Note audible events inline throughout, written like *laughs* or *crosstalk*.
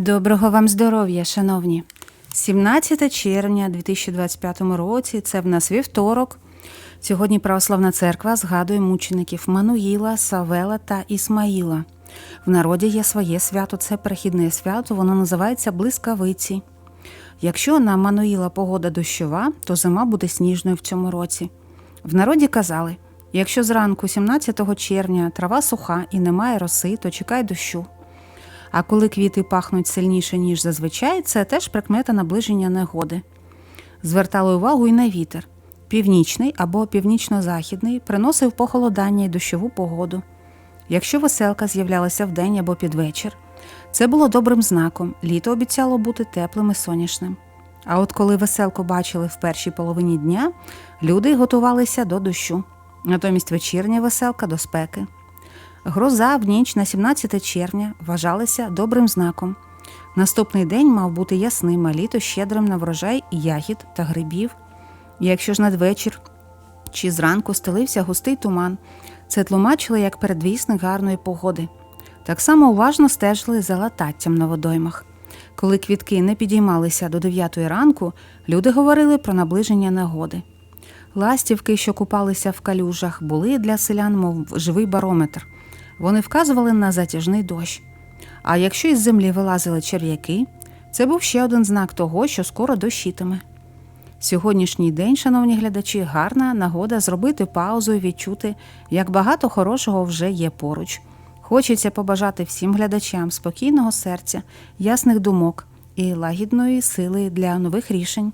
Доброго вам здоров'я, шановні. 17 червня 2025 році це в нас вівторок. Сьогодні Православна церква згадує мучеників Мануїла, Савела та Ісмаїла. В народі є своє свято, це перехідне свято, воно називається блискавиці. Якщо на Мануїла погода дощова, то зима буде сніжною в цьому році. В народі казали: якщо зранку 17 червня трава суха і немає роси, то чекай дощу. А коли квіти пахнуть сильніше, ніж зазвичай, це теж прикмета наближення негоди. Звертали увагу і на вітер. Північний або північно-західний приносив похолодання і дощову погоду. Якщо веселка з'являлася вдень або під вечір, це було добрим знаком, літо обіцяло бути теплим і сонячним. А от коли веселку бачили в першій половині дня, люди готувалися до дощу, натомість вечірня веселка до спеки. Гроза в ніч на 17 червня вважалася добрим знаком. Наступний день мав бути ясним, а літо щедрим на врожай ягід та грибів. Якщо ж надвечір чи зранку стелився густий туман, це тлумачило як передвісник гарної погоди. Так само уважно стежили за лататтям на водоймах. Коли квітки не підіймалися до 9 ранку, люди говорили про наближення негоди. Ластівки, що купалися в калюжах, були для селян, мов живий барометр. Вони вказували на затяжний дощ. А якщо із землі вилазили черв'яки, це був ще один знак того, що скоро дощитиме. Сьогоднішній день, шановні глядачі, гарна нагода зробити паузу і відчути, як багато хорошого вже є поруч. Хочеться побажати всім глядачам спокійного серця, ясних думок і лагідної сили для нових рішень.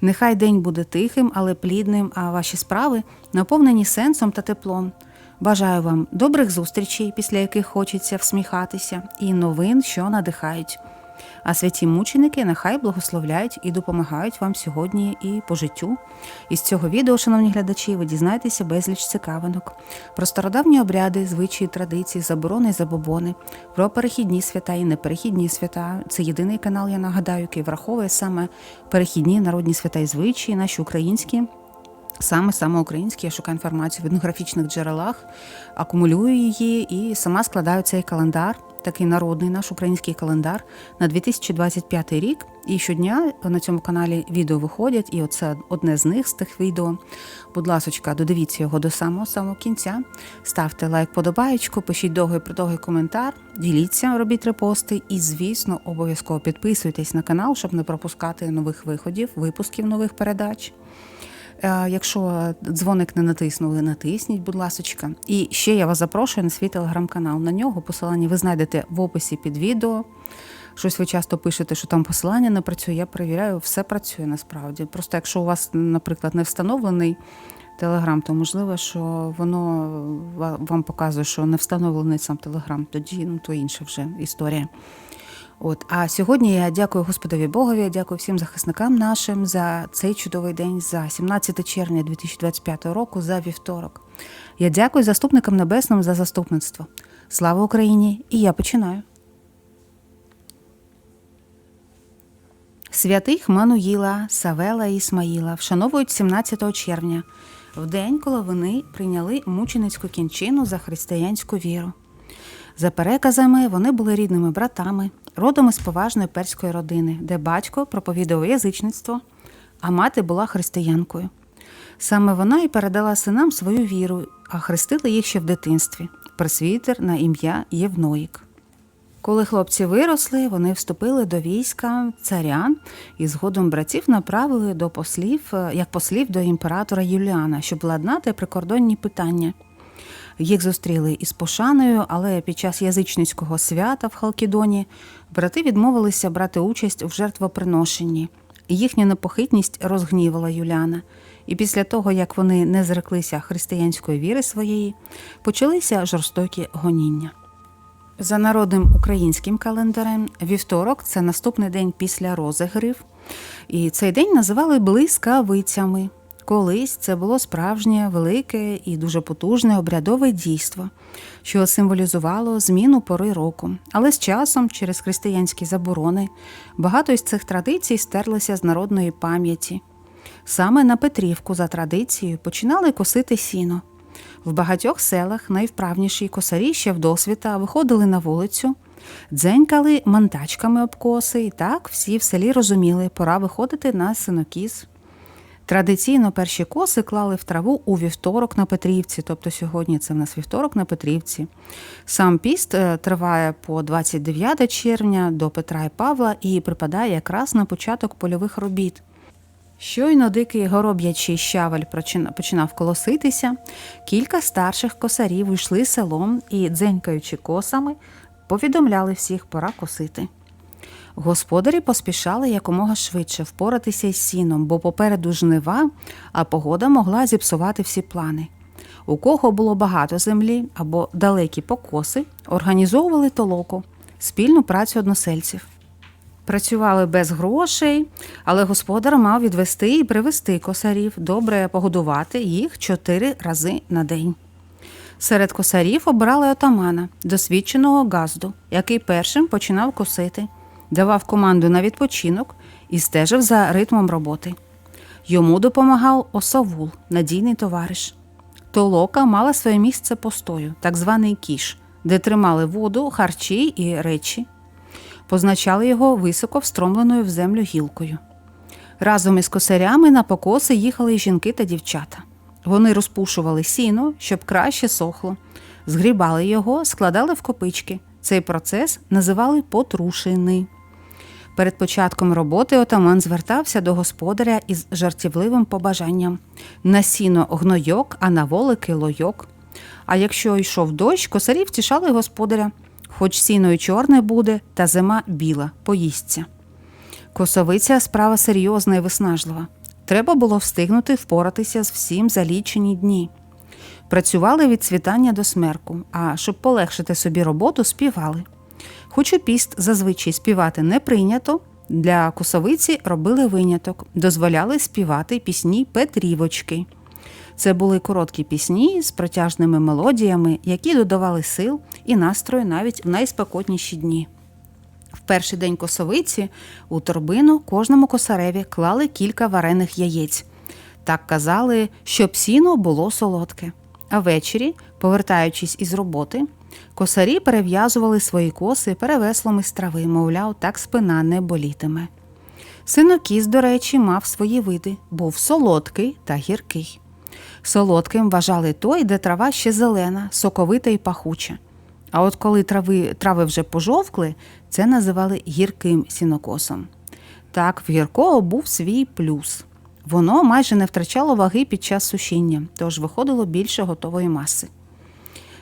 Нехай день буде тихим, але плідним, а ваші справи наповнені сенсом та теплом. Бажаю вам добрих зустрічей, після яких хочеться всміхатися, і новин, що надихають. А святі мученики нехай благословляють і допомагають вам сьогодні і по життю. Із цього відео, шановні глядачі, ви дізнаєтеся безліч цікавинок про стародавні обряди, звичаї, традиції, заборони, і забобони, про перехідні свята і неперехідні свята. Це єдиний канал, я нагадаю, який враховує саме перехідні народні свята і звичаї, наші українські. Саме саме українські, я шукаю інформацію в етнографічних джерелах, акумулюю її і сама складаю цей календар, такий народний наш український календар на 2025 рік. І щодня на цьому каналі відео виходять, і оце одне з них з тих відео. Будь ласочка, додивіться його до самого самого кінця. Ставте лайк, подобаєчку, пишіть довгий продовгий коментар, діліться, робіть репости і, звісно, обов'язково підписуйтесь на канал, щоб не пропускати нових виходів, випусків нових передач. Е, Якщо дзвоник не натиснули, натисніть, будь ласочка. І ще я вас запрошую на свій телеграм-канал. На нього посилання ви знайдете в описі під відео. Щось ви часто пишете, що там посилання не працює. Я перевіряю, все працює насправді. Просто якщо у вас, наприклад, не встановлений телеграм, то можливо, що воно вам показує, що не встановлений сам телеграм. Тоді ну то інша вже історія. От а сьогодні я дякую Господові Богові, дякую всім захисникам нашим за цей чудовий день, за 17 червня 2025 року, за вівторок. Я дякую заступникам небесним за заступництво. Слава Україні! І я починаю. Святих Мануїла, Савела і Ісмаїла вшановують 17 червня, в день, коли вони прийняли мученицьку кінчину за християнську віру. За переказами, вони були рідними братами, родом із поважної перської родини, де батько проповідував язичництво, а мати була християнкою. Саме вона і передала синам свою віру, а хрестила їх ще в дитинстві пресвітер на ім'я Євноїк. Коли хлопці виросли, вони вступили до війська царя і згодом братів направили до послів, е, як послів до імператора Юліана, щоб ладнати прикордонні питання. Їх зустріли із пошаною, але під час язичницького свята в Халкідоні брати відмовилися брати участь в жертвоприношенні. Їхня непохитність розгнівала Юліана. І після того, як вони не зреклися християнської віри своєї, почалися жорстокі гоніння. За народним українським календарем, вівторок це наступний день після розігрів. І цей день називали блискавицями. Колись це було справжнє, велике і дуже потужне обрядове дійство, що символізувало зміну пори року. Але з часом, через християнські заборони, багато із цих традицій стерлися з народної пам'яті. Саме на Петрівку за традицією починали косити сіно. В багатьох селах найвправніші косарі ще вдосвіта виходили на вулицю Дзенькали мантачками об коси, і так всі в селі розуміли, пора виходити на синокіз. Традиційно перші коси клали в траву у вівторок на Петрівці, тобто сьогодні це в нас вівторок на Петрівці. Сам піст е, триває по 29 червня до Петра і Павла і припадає якраз на початок польових робіт. Щойно дикий гороб'ячий щавель починав колоситися, кілька старших косарів йшли селом і, дзенькаючи косами, повідомляли всіх пора косити. Господарі поспішали якомога швидше впоратися із сіном, бо попереду жнива, а погода могла зіпсувати всі плани. У кого було багато землі або далекі покоси, організовували толоку, спільну працю односельців. Працювали без грошей, але господар мав відвести і привезти косарів, добре погодувати їх чотири рази на день. Серед косарів обрали отамана, досвідченого газду, який першим починав косити, давав команду на відпочинок і стежив за ритмом роботи. Йому допомагав осавул, надійний товариш. Толока мала своє місце постою, так званий кіш, де тримали воду, харчі і речі. Позначали його високо встромленою в землю гілкою. Разом із косарями на покоси їхали й жінки та дівчата. Вони розпушували сіно, щоб краще сохло, згрібали його, складали в копички. Цей процес називали потрушини. Перед початком роботи отаман звертався до господаря із жартівливим побажанням на сіно гнойок, а на волики лойок. А якщо йшов дощ, косарі втішали господаря. Хоч сіно й чорне буде, та зима біла, поїсться. Косовиця справа серйозна і виснажлива. Треба було встигнути впоратися з всім за лічені дні. Працювали від світання до смерку, а щоб полегшити собі роботу, співали. Хоч у піст зазвичай співати не прийнято, для косовиці робили виняток, дозволяли співати пісні Петрівочки. Це були короткі пісні з протяжними мелодіями, які додавали сил і настрою навіть в найспекотніші дні. В перший день косовиці у торбину кожному косареві клали кілька варених яєць. Так казали, щоб сіно було солодке. А ввечері, повертаючись із роботи, косарі перев'язували свої коси перевеслом із трави, мовляв, так спина не болітиме. Синокіс, до речі, мав свої види, був солодкий та гіркий. Солодким вважали той, де трава ще зелена, соковита і пахуча. А от коли трави, трави вже пожовкли, це називали гірким сінокосом. Так, в гіркого був свій плюс. Воно майже не втрачало ваги під час сушіння, тож виходило більше готової маси.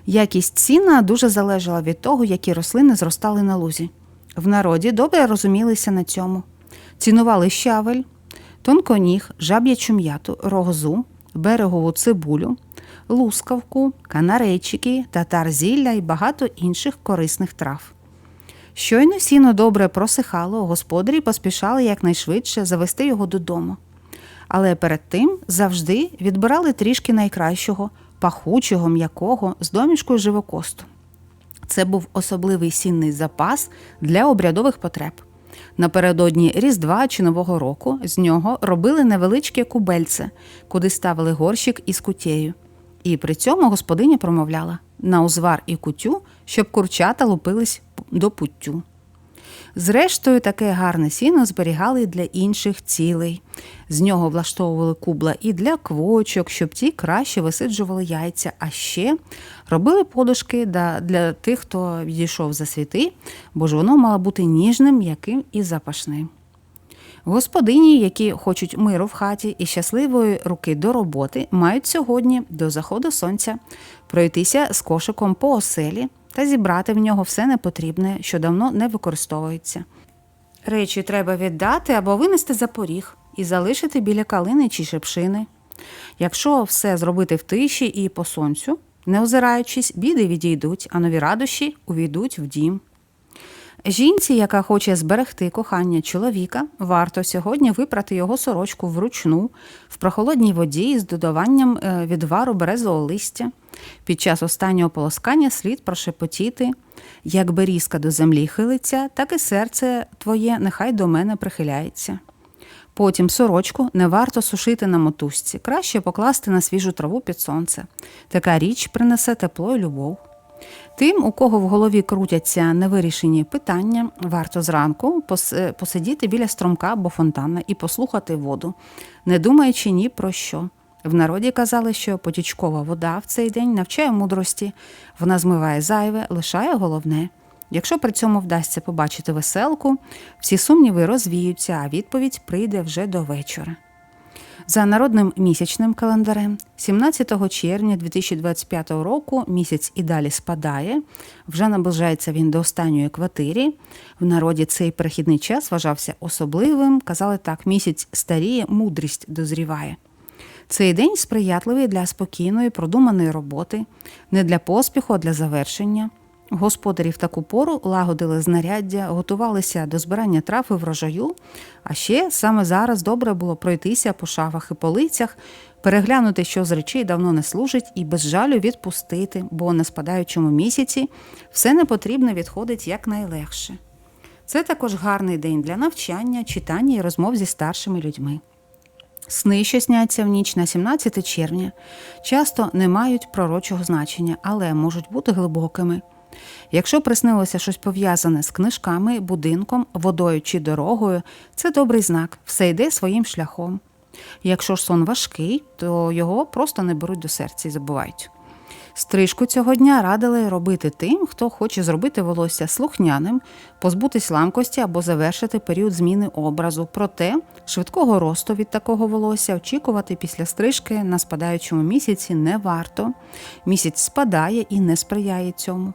Якість сіна дуже залежала від того, які рослини зростали на лузі. В народі добре розумілися на цьому. Цінували щавель, тонконіг, жаб'ячу м'яту, рогозу, берегову цибулю, лускавку, канарейчики, татар зілля і багато інших корисних трав. Щойно сіно добре просихало, господарі поспішали якнайшвидше завести його додому. Але перед тим завжди відбирали трішки найкращого, пахучого, м'якого з домішкою живокосту. Це був особливий сінний запас для обрядових потреб. Напередодні Різдва чи Нового року з нього робили невеличке кубельце, куди ставили горщик із кутєю. І при цьому господиня промовляла на узвар і кутю, щоб курчата лупились до путтю. Зрештою, таке гарне сіно зберігали для інших цілей. З нього влаштовували кубла і для квочок, щоб ті краще висиджували яйця, а ще робили подушки для тих, хто відійшов за світи, бо ж воно мало бути ніжним, м'яким і запашним. Господині, які хочуть миру в хаті і щасливої руки до роботи, мають сьогодні до заходу сонця пройтися з кошиком по оселі та зібрати в нього все непотрібне, що давно не використовується. Речі треба віддати або винести за поріг і залишити біля калини чи шепшини. Якщо все зробити в тиші і по сонцю, не озираючись, біди відійдуть, а нові радощі увійдуть в дім. Жінці, яка хоче зберегти кохання чоловіка, варто сьогодні випрати його сорочку вручну в прохолодній воді з додаванням е, відвару березового листя. Під час останнього полоскання слід прошепотіти, як берізка до землі хилиться, так і серце твоє нехай до мене прихиляється. Потім сорочку не варто сушити на мотузці, краще покласти на свіжу траву під сонце. Така річ принесе тепло і любов. Тим, у кого в голові крутяться невирішені питання, варто зранку посидіти біля струмка або фонтана і послухати воду, не думаючи ні про що. В народі казали, що потічкова вода в цей день навчає мудрості, вона змиває зайве, лишає головне. Якщо при цьому вдасться побачити веселку, всі сумніви розвіються, а відповідь прийде вже до вечора. За народним місячним календарем, 17 червня 2025 року місяць і далі спадає, вже наближається він до останньої квартирі. В народі цей перехідний час вважався особливим. Казали так: місяць старіє, мудрість дозріває. Цей день сприятливий для спокійної, продуманої роботи, не для поспіху, а для завершення. Господарі в таку пору лагодили знаряддя, готувалися до збирання трав врожаю. А ще саме зараз добре було пройтися по шафах і полицях, переглянути, що з речей давно не служить, і без жалю відпустити, бо на спадаючому місяці все непотрібне відходить якнайлегше. Це також гарний день для навчання, читання і розмов зі старшими людьми. Сни, що сняться в ніч на 17 червня, часто не мають пророчого значення, але можуть бути глибокими. Якщо приснилося щось пов'язане з книжками, будинком, водою чи дорогою, це добрий знак, все йде своїм шляхом. Якщо ж сон важкий, то його просто не беруть до серця і забувають. Стрижку цього дня радили робити тим, хто хоче зробити волосся слухняним, позбутись ламкості або завершити період зміни образу. Проте швидкого росту від такого волосся очікувати після стрижки на спадаючому місяці не варто. Місяць спадає і не сприяє цьому.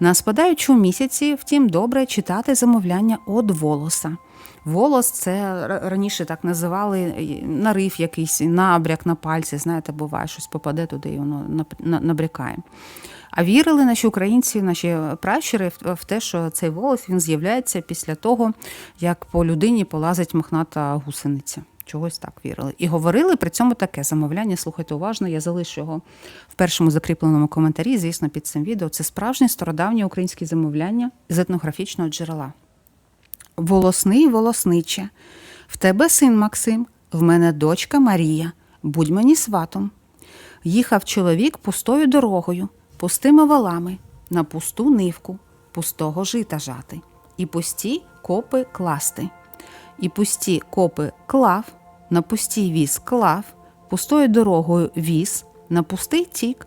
На спадаючому місяці, втім, добре читати замовляння од волоса. Волос це раніше так називали нарив якийсь, набряк на пальці. Знаєте, буває, щось попаде туди і воно набрякає. А вірили наші українці, наші пращури в те, що цей волос він з'являється після того, як по людині полазить мохната гусениця. Чогось так вірили. І говорили при цьому таке замовляння. Слухайте уважно, я залишу його в першому закріпленому коментарі, звісно, під цим відео. Це справжнє стародавнє українське замовляння з етнографічного джерела. Волосний волосниче, в тебе син Максим, в мене дочка Марія, будь мені сватом. Їхав чоловік пустою дорогою, пустими валами, на пусту нивку, пустого жита жати, і пусті копи класти. І пусті копи клав, на пустій віз клав, пустою дорогою віз, на пустий тік.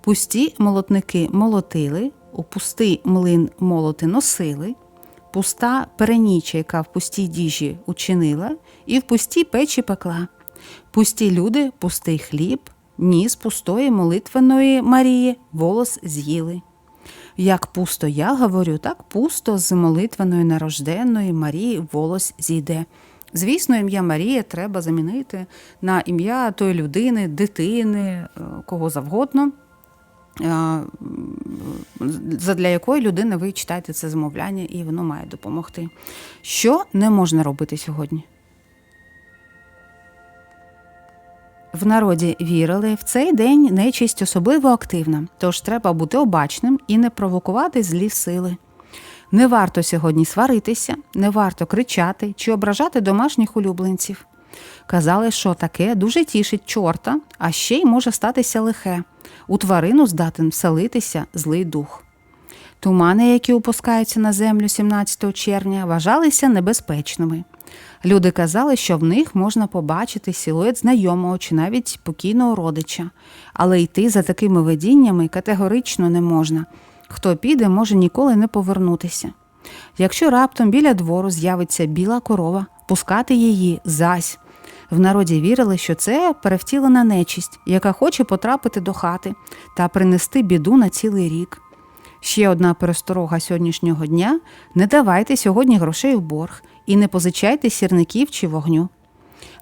Пусті молотники молотили, у пустий млин молоти носили, пуста переніча, яка в пустій діжі учинила, і в пустій печі пекла. Пусті люди, пустий хліб, ніс пустої молитвеної Марії, волос з'їли. Як пусто я говорю, так пусто з молитвеної нарожденної Марії волос зійде. Звісно, ім'я Марія треба замінити на ім'я тої людини, дитини, е, кого завгодно, е, задля якої людини ви читаєте це замовляння, і воно має допомогти. Що не можна робити сьогодні? В народі вірили, в цей день нечисть особливо активна, тож треба бути обачним і не провокувати злі сили. Не варто сьогодні сваритися, не варто кричати чи ображати домашніх улюбленців. Казали, що таке дуже тішить чорта, а ще й може статися лихе. У тварину здатен вселитися злий дух. Тумани, які опускаються на землю 17 червня, вважалися небезпечними. Люди казали, що в них можна побачити силует знайомого чи навіть покійного родича, але йти за такими видіннями категорично не можна. Хто піде, може ніколи не повернутися. Якщо раптом біля двору з'явиться біла корова, пускати її зась. В народі вірили, що це перевтілена нечисть, яка хоче потрапити до хати та принести біду на цілий рік. Ще одна пересторога сьогоднішнього дня: не давайте сьогодні грошей в борг і не позичайте сірників чи вогню.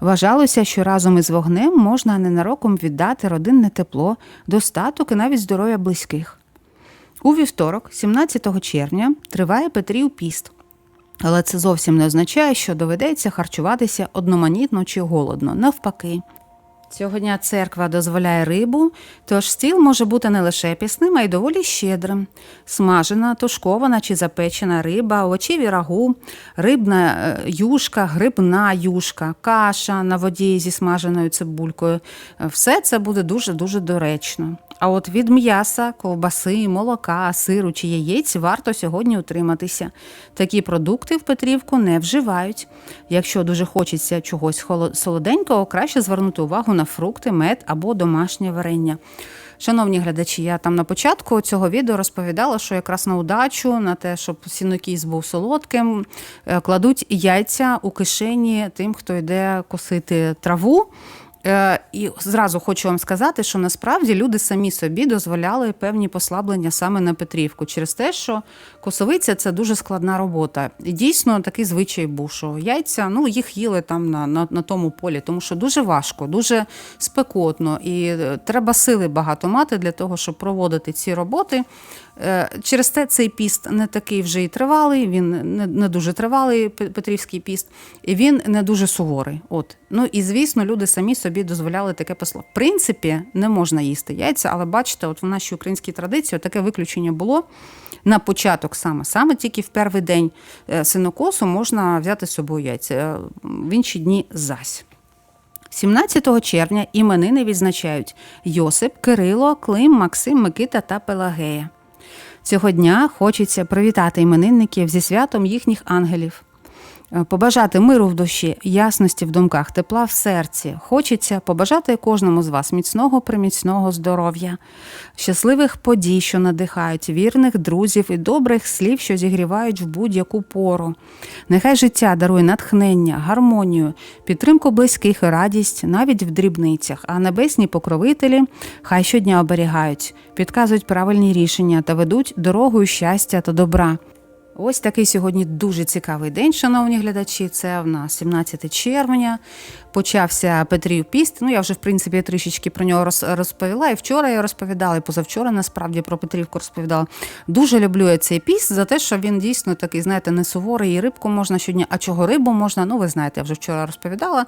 Вважалося, що разом із вогнем можна ненароком віддати родинне тепло, достаток і навіть здоров'я близьких. У вівторок, 17 червня, триває Петрів піст. Але це зовсім не означає, що доведеться харчуватися одноманітно чи голодно. Навпаки. Цього дня церква дозволяє рибу, тож стіл може бути не лише пісним, а й доволі щедрим. Смажена, тушкована чи запечена риба, овочеві рагу, рибна е, юшка, грибна юшка, каша на воді зі смаженою цибулькою. Е, Все це буде дуже-дуже доречно. А от від м'яса, ковбаси, молока, сиру чи яєць варто сьогодні утриматися. Такі продукти в Петрівку не вживають. Якщо дуже хочеться чогось солоденького, краще звернути увагу на фрукти, мед або домашнє варення. Шановні глядачі, я там на початку цього відео розповідала, що якраз на удачу, на те, щоб сінокіс був солодким, е, кладуть яйця у кишені тим, хто йде косити траву. Е, І зразу хочу вам сказати, що насправді люди самі собі дозволяли певні послаблення саме на Петрівку через те, що косовиця це дуже складна робота. І дійсно такий звичай був, що яйця ну їх їли там на, на, на тому полі, тому що дуже важко, дуже спекотно, і е, треба сили багато мати для того, щоб проводити ці роботи. Е, Через те цей піст не такий вже і тривалий, він не, дуже тривалий, Петрівський піст, і він не дуже суворий. От. Ну і звісно, люди самі собі дозволяли таке посло. В принципі, не можна їсти яйця, але бачите, от в нашій українській традиції таке виключення було на початок саме. Саме тільки в перший день е, синокосу можна взяти з собою яйця, е, в інші дні зась. 17 червня іменини відзначають Йосип, Кирило, Клим, Максим, Микита та Пелагея. Цього дня хочеться привітати іменинників зі святом їхніх ангелів. Е, Побажати миру в душі, ясності в думках, тепла в серці. Хочеться побажати кожному з вас міцного приміцного здоров'я, щасливих подій, що надихають, вірних друзів і добрих слів, що зігрівають в будь-яку пору. Нехай життя дарує натхнення, гармонію, підтримку близьких і радість навіть в дрібницях, а небесні покровителі хай щодня оберігають, підказують правильні рішення та ведуть дорогою щастя та добра. Ось такий сьогодні дуже цікавий день, шановні глядачі. Це в нас 17 червня. Почався Петрів піст. Ну я вже в принципі трішечки про нього розповіла. І вчора я розповідала, і позавчора насправді про Петрівку розповідала. Дуже люблю я цей піст за те, що він дійсно такий, знаєте, не суворий, і рибку можна щодня. А чого рибу можна? Ну, ви знаєте, я вже вчора розповідала.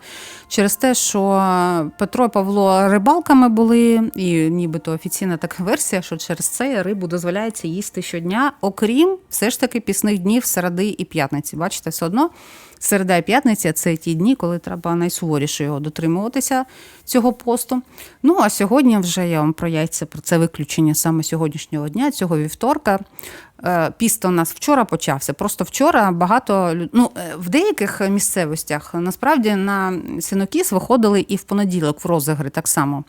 Через те, що Петро Павло рибалками були, і нібито офіційна така версія, що через це рибу дозволяється їсти щодня, окрім все ж таки пісних днів середи і п'ятниці. Бачите, все одно середа і п'ятниця це ті дні, коли треба найсуворіше його дотримуватися цього посту. Ну а сьогодні вже я вам про яйця про це виключення саме сьогоднішнього дня, цього вівторка. Е, Піст у нас вчора почався. Просто вчора багато ну, е, в деяких місцевостях насправді на синокіс виходили і в понеділок в розігри так само.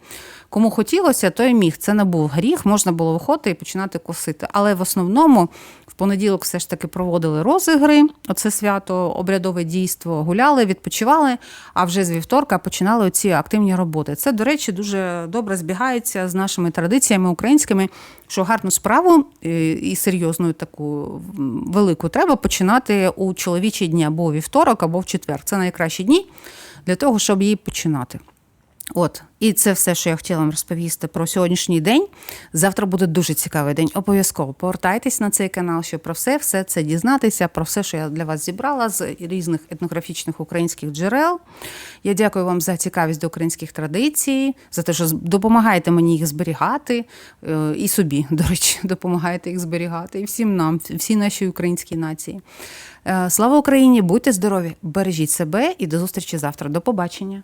Кому хотілося, той міг. Це не був гріх, можна було виходити і починати косити. Але в основному в понеділок все ж таки проводили розігри, оце свято, обрядове дійство, гуляли, відпочивали, а вже з вівторка починали оці активні роботи. Це, до речі, дуже добре збігається з нашими традиціями українськими, що гарну справу е, і серйозну таку велику треба починати у чоловічі дні або у вівторок, або в четвер. Це найкращі дні для того, щоб її починати. От, і це все, що я хотіла вам розповісти про сьогоднішній день. Завтра буде дуже цікавий день. Обов'язково повертайтесь на цей канал, щоб про все, все це дізнатися, про все, що я для вас зібрала з різних етнографічних українських джерел. Я дякую вам за цікавість до українських традицій, за те, що допомагаєте мені їх зберігати, е, і собі, *laughs* до речі, допомагаєте їх зберігати, і всім нам, всій нашій українській нації. Е, Слава Україні! Будьте здорові, бережіть себе і до зустрічі завтра. До побачення.